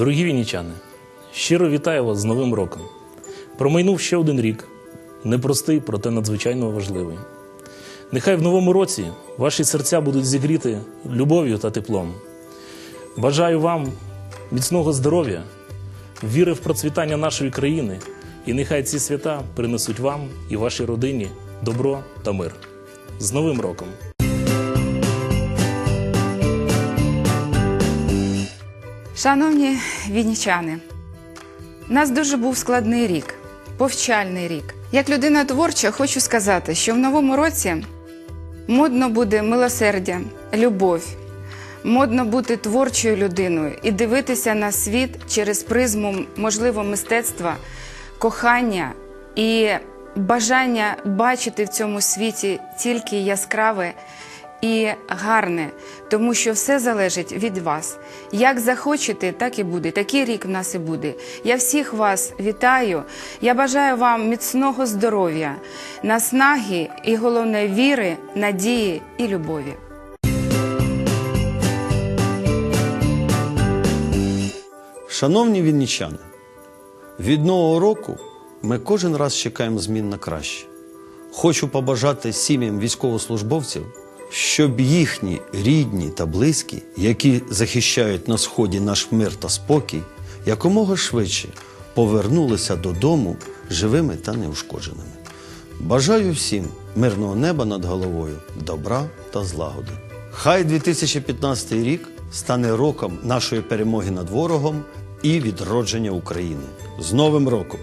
Дорогі вінничани, щиро вітаю вас з Новим роком. Промайнув ще один рік, непростий, проте надзвичайно важливий. Нехай в новому році ваші серця будуть зігріти любов'ю та теплом. Бажаю вам міцного здоров'я, віри в процвітання нашої країни, і нехай ці свята принесуть вам і вашій родині добро та мир. З Новим роком! Шановні вінничани, у нас дуже був складний рік, повчальний рік. Як людина творча, хочу сказати, що в новому році модно буде милосердя, любов, модно бути творчою людиною і дивитися на світ через призму, можливо, мистецтва, кохання і бажання бачити в цьому світі тільки яскраве і гарне, тому що все залежить від вас. Як захочете, так і буде. Такий рік в нас і буде. Я всіх вас вітаю. Я бажаю вам міцного здоров'я, наснаги і головне віри, надії і любові. Шановні вінничани, від нового року ми кожен раз чекаємо змін на краще. Хочу побажати сім'ям військовослужбовців, щоб їхні рідні та близькі, які захищають на сході наш мир та спокій, якомога швидше повернулися додому живими та неушкодженими. Бажаю всім мирного неба над головою, добра та злагоди. Хай 2015 рік стане роком нашої перемоги над ворогом і відродження України. З Новим роком!